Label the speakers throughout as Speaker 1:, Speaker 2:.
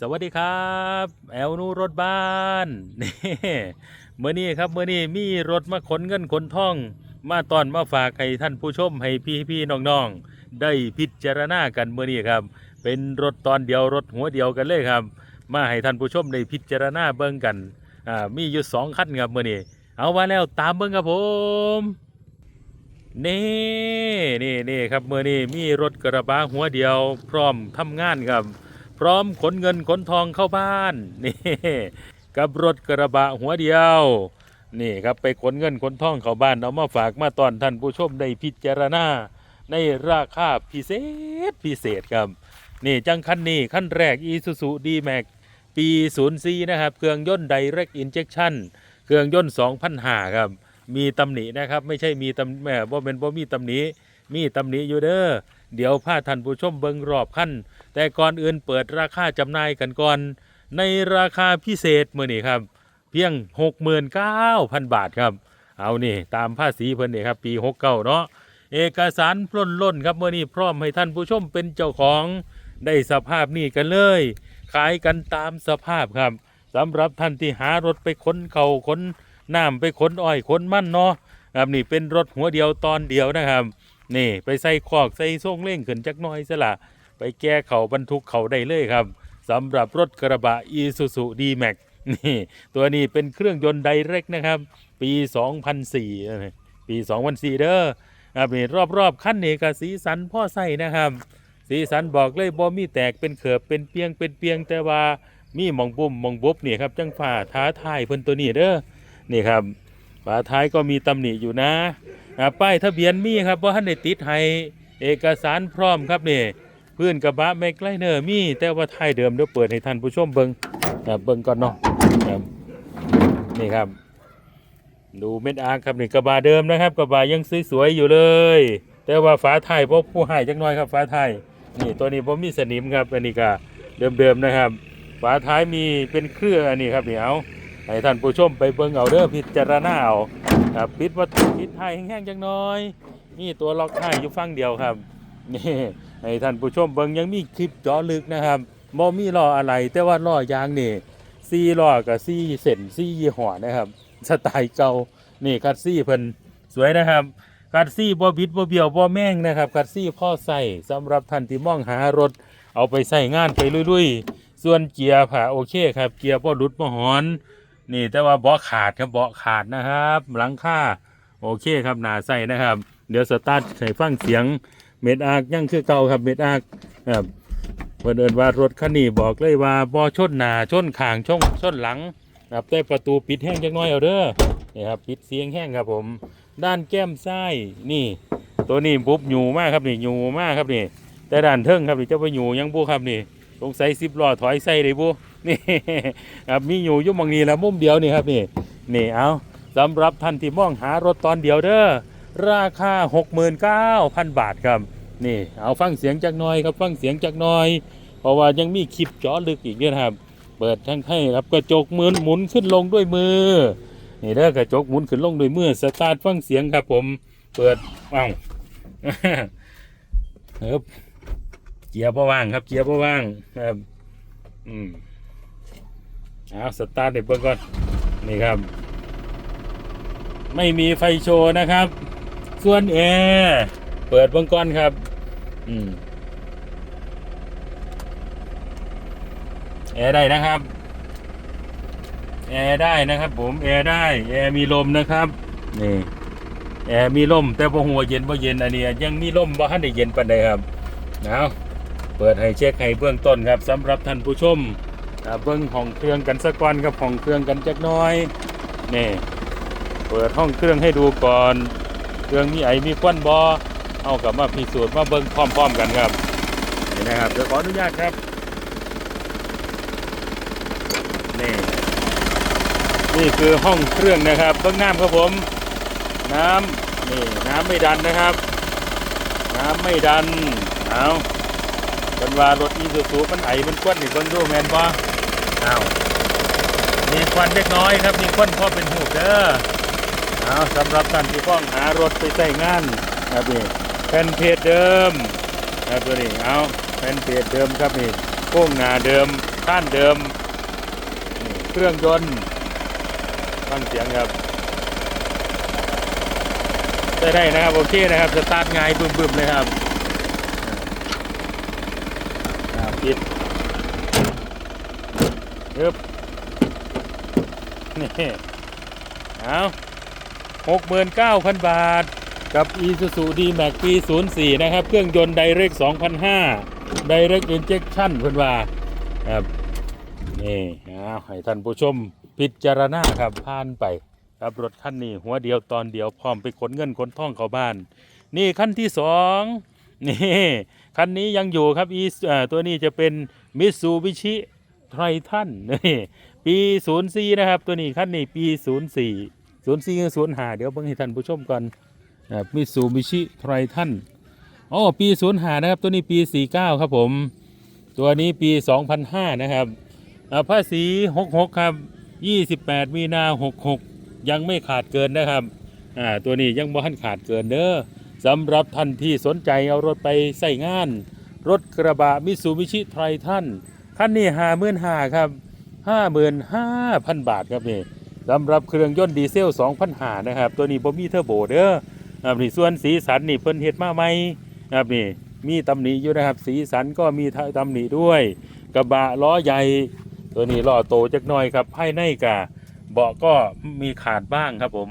Speaker 1: สวัสดีครับ แอลนูรถบ้านนี่เมื่อนี้ครับเมื่อนี้มีรถมาขนเงินขนทอง มาตอนมาฝากให้ท่านผู้ชมให้พี่พี่ๆน้องๆได้พิจารณากันเมื่อนี้ครับ เป็นรถตอนเดียวรถหัวเดียวกันเลยครับ มาให้ท่านผู้ชมได้พิจารณาเบิ่งกันอ่ามีอยู่สองคันครับเมื่อนี้เอามาแล้วตามเบิ่งครับผมนี่นี่นี่ครับเมื่อนี้มีรถกระบะหัวเดียวพร้อมทำงานครับ พร้อมขนเงินขนทองเข้าบ้านนี่กับรถกระบะหัวเดียว นี่ครับไปขนเงินขนทองเข้าบ้านเอามาฝากมาตอนท่านผู้ชมได้พิจารณาในราคาพิเศษพิเศษครับ นี่จังคันนี้ขั้นแรก Isuzu D-Max ปี 04 นะครับ เครื่องยนต์ Direct Injection เครื่องยนต์2,500ครับ มีตำหนินะครับ ไม่ใช่มีตำแหม่บ่เป็นบ่มีตำหนิ มีตำหนิอยู่เด้อ เดี๋ยวพาท่านผู้ชมเบิงรอบขั้นแต่ก่อนอื่นเปิดราคาจำหน่ายกันก่อน ในราคาพิเศษมื้อนี้ครับ เพียง 69,000 บาทครับ เอานี่ตามภาษีเพิ่นนี่ครับปี 69 เนาะเอกสารปล้นล้นครับเมื้อนี้พร้อมให้ท่านผู้ชมเป็นเจ้าของได้สภาพนี่กันเลย ขายกันตามสภาพครับสำหรับท่านที่หารถไปขนเขาขนน้ำไปขนอ้อยขนมั่นเนาะครับนี่เป็นรถหัวเดียวตอนเดียวนะครับนี่ไปใส่คอกใส่ส่งเล่งขึ้นจักน้อยซะละไปแก้เขาบรรทุกเขาได้เลยครับสำหรับรถกระบะ Isuzu D-Max นี่ตัวนี้เป็นเครื่องยนต์ไดเรกนะครับ ปี 2004 ปี 2004 เด้อครับนี่รอบๆขั้นนี้ก็สีสันพ่อใส่นะครับ สีสันบอกเลยบ่มีแตกเป็นเขือบเป็นเปียงเป็นเปียงแต่ว่ามีมองบุ่มมองบุบนี่ครับจังฝ่าท้าทายเพิ่นตัวนี้เด้อนี่ครับฝาท้ายก็มีตำหนิอยู่นะ อ่าป้ายทะเบียนมีครับว่าท่านได้ติดให้เอกสารพร้อมครับนี่พื้นกระบะแมกไลเนอร์มี แต่ว่าท้ายเดิมเดี๋ยวเปิดให้ท่านผู้ชมเบิงครับเบิ่งก่อนเนาะครับนี่ครับ ดูเม็ดอาร์ครับนี่กระบะเดิมนะครับ กระบะยังสวยๆอยู่เลย แต่ว่าฝาไท้ายพวกผู้ให้จักหน่อยครับฝาไทยนี่ตัวนี้ผมมีสนิมครับอันนี้ก็เดิมๆนะครับ ฝาท้ายมีเป็นเครื่องอันนี้ครับนี่เอาให้ท่านผู้ชมไปเบิ่งเอาเด้อพิจารณาเอา ครับปิดวัตถุปิดท้ายแห้งๆจังน้อย นี่ตัวล็อกท้ายอยู่ฝั่งเดียวครับนี่ให้ท่านผู้ชมเบิ่งยังมีคลิปจอลึกนะครับบ่มีล้ออะไรแต่ว่าล้อยางนี่ซี่ล้อกับซี่เส้นซี่ยี่ห้อนะครับ สไตล์เก่านี่คัดซี่เพิ่นสวยนะครับกัดซี่บ่บิดบ่เบี้ยวบ่แม่งนะครับกัดซี่พ่อใส่สำหรับท่านที่มองหารถ เอาไปใส่งานไปลุยๆ ส่วนเกียร์ผ่าโอเคครับ เกียร์บ่หลุดบ่หอน นี่แต่ว่าเบาะขาดครับเบาะขาดนะครับหลังคาโอเคครับหนาใส่นะครับ เดี๋ยวสตาร์ทใส่ฟังเสียงเม็ดอากยังคือเก่าครับเม็ดอากครับเพิ่นเอินว่ารถคันนี้บอกเลยว่าบ่ชนหนาชนขางชนชนหลังครับแต่ประตูปิดแห้งจักหน่อยเอาเด้อนี่ครับปิดเสียงแห้งครับผม ด้านแก้มซ้ายนี่ ตัวนี้ปุ๊บหยูมากครับนี่หยูมากครับนี่ แต่ด้านเทิงครับนี่เจ้าไปหยูยังบุครับนี่สงสัยสิบล้อถอยใส่เลยบุ นี่ครับมีอยู่ยุ่มองนี้แล้วมุมเดียวนี่ครับนี่นี่เอาสำหรับท่านที่มองหารถตอนเดียวเด้อราคา 69,000 บาทครับนี่เอาฟังเสียงจากน้อยครับฟังเสียงจากน้อย เพราะว่ายังมีคลิปจอลึกอีกเยอะครับ เปิดทั้งให้ครับกระจกหมุนหมุนขึ้นลงด้วยมือนี่เด้อกระจกหมุนขึ้นลงด้วยมือสตาร์ทฟังเสียงครับผมเปิดเอ้าวเฮ้บเกียร์ว่างครับเกียร์ว่างครับอืม เอาสตาร์ทเดี๋ยวเบิ่งก่อน นี่ครับ ไม่มีไฟโชว์นะครับ ส่วนแอร์เปิดเบิ่งก่อนครับ อืมแอร์ได้นะครับ แอร์ได้นะครับ ผมแอร์ได้ แอร์มีลมนะครับนี่แอร์มีลมแต่พอหัวเย็นพอเย็นอันนี้ยังมีลมบ่ทันได้เย็นปานใดครับเอาเปิดให้เช็คให้เบื้องต้นครับสำหรับท่านผู้ชม เบื้งห้องเครื่องกันสักก่อนครับห้องเครื่องกันจักน้อยนี่เปิดห้องเครื่องให้ดูก่อน เครื่องมีไอมีควันบอเอากลับมาพิสูจน์มาเบิ้งพร้อม ๆ กันครับนี่นะครับเดี๋ยวขออนุญาตครับนี่นี่คือห้องเครื่องนะครับเบื้องน้ำครับผม น้ำนี่น้ำไม่ดันนะครับ น้ำไม่ดันเอาเป็นว่ารถอีซูซูมันไอมันควันนี่เบิ่งดูแมนบ่ อามีควันเล็กน้อยครับ มีควันพอเป็นหูเด้อเอาสำหรับท่านที่ฟ้องหารถไปใช้งานครับนี่แผ่นเพจเดิมครับตัวนี้เอาแผ่นเพจเดิมครับนี่โค้งหน้าเดิมข้านเดิมนี่เครื่องยนต์ฟังเสียงครับได้ได้นะครับโอเคนะครับสตาร์ทง่ายบึ้มๆเลยครับอ่าปิด ยึบนี่เอาหกหมื่นเก้าพันบาท กับ Isuzu D-Max ปี 04 นะครับ เครื่องยนต์ Direct 2005 Direct Injection เพิ่อนว่าครับ นี่เอาให้ท่านผู้ชมพิจารณาครับผ่านไปครับรถคันนี้หัวเดียวตอนเดียวพร้อมไปขนเงินขนทองเข้าบ้าน นี่คันที่สองนี่ คันนี้ยังอยู่ครับอีตัวนี้จะเป็นมิ t ซูบิชิ ไททันนี่ปี04นะครับ ตัวนี้คันนี้ปี04 04กับ05เดี๋ยวเบิ่งให้ท่านผู้ชมก่อนมิ t ซูบิชิไททันอ๋อปี05นะครับ ตัวนี้ปี49ครับผม ตัวนี้ปี2005นะครับภาษี66ครับ28มีนา66ยังไม่ขาดเกินนะครับตัวนี้ยังบ่ทันขาดเกินเด้อสำหรับท่านที่สนใจเอารถไปใส่งาน รถกระบะมิสูบิชิไทรทัน คันนี้ห้าหมื่นห้าครับห้าหมื่นห้าพันบาทครับนี่สำหรับเครื่องยนต์ดีเซลสองพันหานะครับ ตัวนี้บ่มีเทอร์โบเด้อครับนี่ส่วนสีสันนี่เพิ่นเฮ็ดมาใหม่ครับนี่มีตำหนิอยู่นะครับ สีสันก็มีตำหนิด้วย กระบะล้อใหญ่ ตัวนี้ล้อโตจักหน่อยครับภายในกะเบาะก็มีขาดบ้างครับผม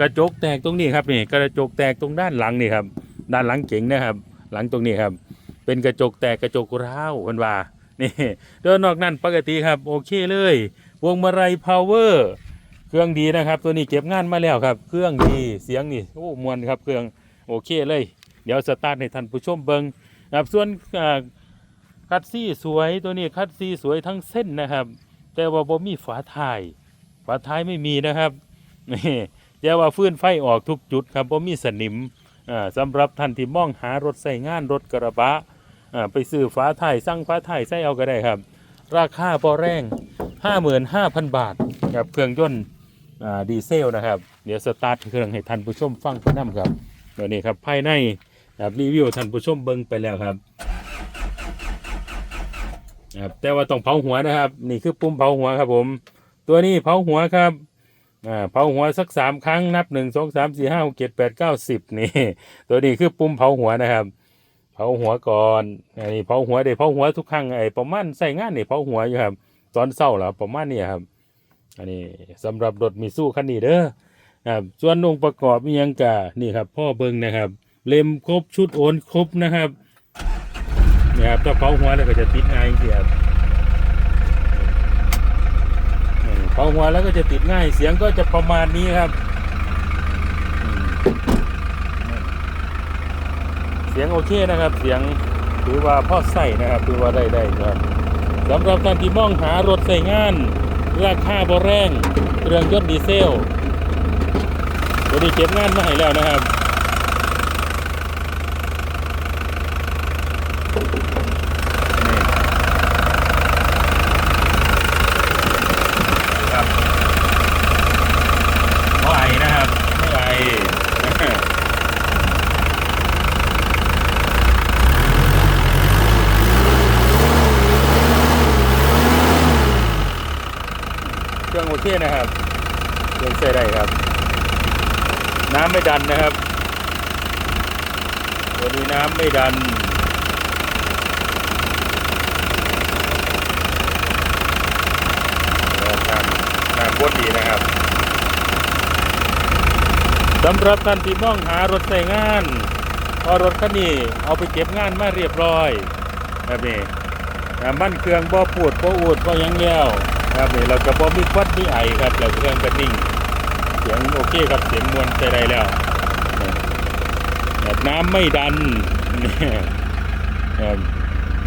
Speaker 1: กระจกแตกตรงนี้ครับนี่กระจกแตกตรงด้านหลังนี่ครับด้านหลังเก๋งนะครับ หลังตรงนี้ครับ เป็นกระจกแตกกระจกร้าวเพิ่นว่า นี่โดยนอกนั้นปกติครับ โอเคเลย วงมาลัยพาวเวอร์เครื่องดีนะครับ ตัวนี้เก็บงานมาแล้วครับ เครื่องดีเสียงนี่โอ้มวนครับเครื่องโอเคเลย เดี๋ยวสตาร์ทให้ท่านผู้ชมเบิงนะครับส่วนคัดซี่สวยตัวนี้คัดซี่สวยทั้งเส้นนะครับ แต่ว่าบ่มีฝาท้าย ฝาท้ายไม่มีนะครับนี่แต่ว่าฟื้นไฟออกทุกจุดครับบ่มีสนิมอ่าสำหรับท่านที่มองหารถใส่งานรถกระบะ ไปซื้อฝาไทยสั่งฝาไทยใส่เอาก็ได้ครับ ราคาบ่แรง55,000 บาทครับเครื่องยนต์ดีเซลนะครับ เดี๋ยวสตาร์ทเครื่องให้ท่านผู้ชมฟังพน้ำครับตัวนี้ครับภายในครับรีวิวท่านผู้ชมเบิ่งไปแล้วครับครับแต่ว่าต้องเผาหัวนะครับ นี่คือปุ่มเผาหัวครับผม ตัวนี้เผาหัวครับอ่าเผาหัวสักสามครั้งนับหนึ่งสองสามสี่ห้าหกเจ็ดแปดเก้าสิบนี่ ตัวนี้คือปุ่มเผาหัวนะครับ เผาหัวก่อนอันนี้เผาหัวเดี๋ยวเผาหัวทุกครั้งไอ้ประมาณใส่งานนี่เผาหัวอยู่ครับ ตอนเศร้าแล้วประมาณนี้ครับ อันนี้สำหรับรถมิสู้คันนี้เด้อครับส่วนองค์ประกอบมียังกะนี่ครับ พ่อเบิงนะครับ เล็มครบชุดโอนครบนะครับเนี่ยครับถ้าเผาหัวแล้วก็จะติดง่ายจริงๆครับเผาหัวแล้วก็จะติดง่ายเสียงก็จะประมาณนี้ครับอืมเสียงโอเคนะครับ เสียงถือว่าพ่อใส่นะครับถือว่าได้ได้ครับสำหรับการที่มองหารถใส่งาน ราคาบอแรงเครื่องยนต์ดีเซลวันนี้เก็บงานมาให้แล้วนะครับนี่ครับไม่ไอนะครับไม่ไอ เครื่ องโอเคนะครับเครื่องใช้ได้ครับ น้ำไม่ดันนะครับตัวนี้น้ำไม่ดันวน้ำน้ำบดดีนะครับสำหรับท่านที่มองหารถใส่งานพอรถคันนี้เอาไปเก็บงานมาเรียบร้อยแบบนี้น้ำมันเครื่องบ่อปูดบ่ออูดบ่หยังแล้ว ครับนี่เราก็บ่มีควัดมีไอครับแล้วเครื่องก็นิ่ง เสียงโอเคครับเสียงมวลใช้ได้แล้วแบบน้ำไม่ดันเนี่ยครับ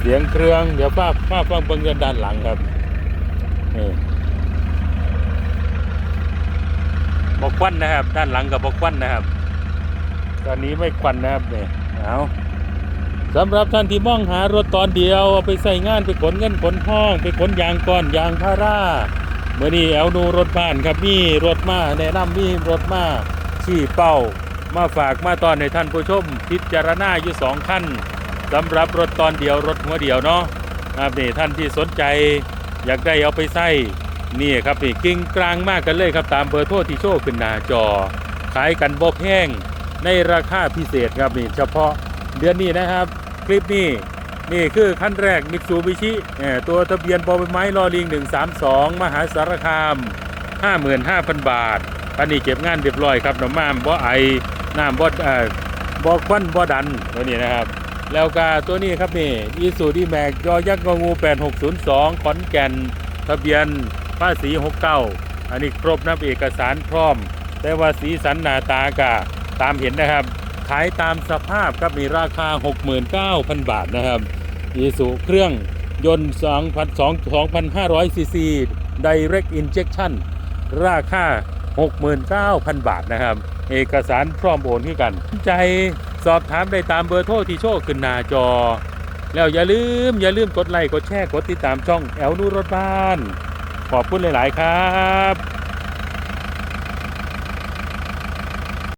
Speaker 1: เสียงเครื่องเดี๋ยวป้าป้าฟังเบิ้งกันด้านหลังครับบอกควันนะครับ ด้านหลังกับบอกควันนะครับ ตอนนี้ไม่ควันนะครับเนี่ยเอา สำหรับท่านที่มองหารถตอนเดียวเอาไปใส่งานไปขนเงินขนทองไปขนยางก้อนยางพาราเมื่อนี้เอาดูรถบ้านครับมีรถมาแนะนำมีรถมาชี้เป้า มาฝากมาตอนในท่านผู้ชม พิจารณาอยู่สองขั้นสำหรับรถตอนเดียวรถหัวเดียวเนาะครับนี่ท่านที่สนใจ อยากได้เอาไปใส่นี่ครับนี่กิ่งกลางมากกันเลยครับตามเบอร์โทรที่โชว์ขึ้นหน้าจอ ขายกันบ่แพงในราคาพิเศษครับนี่เฉพาะเดือนนี้นะครับ คลิปนี้นี่คือขั้นแรกมิตซูบิชิตัวทะเบียนบอใบไม้ลอลิง 132 มหาสารคาม 55,000 บาท อันนี้เก็บงานเรียบร้อยครับน้ำมันบ่ไอน้ำบ่เอ่อบ่ควันบ่ดันตัวนี้นะครับ แล้วก็ตัวนี้ครับนี่อีซูดีแม็กยอยักษ์งงู 8602 ขอนแก่น ทะเบียนภาษี 69 อันนี้ครบนับเอกสารพร้อม แต่ว่าสีสันหน้าตากะตามเห็นนะครับ ขายตามสภาพครับมีราคา 69,000 บาทนะครับอีซูเครื่องยนต์2,500ซีซี Direct Injection ราคา 69,000 บาทนะครับ เอกสารพร้อมโอนที่กัน ใจสอบถามได้ตามเบอร์โทรที่โชว์ขึ้นหน้าจอ แล้วอย่าลืมอย่าลืมกดไลค์กดแชร์กดติดตามช่องแอลนูรถบ้าน ขอบคุณหลาย ๆ ครับ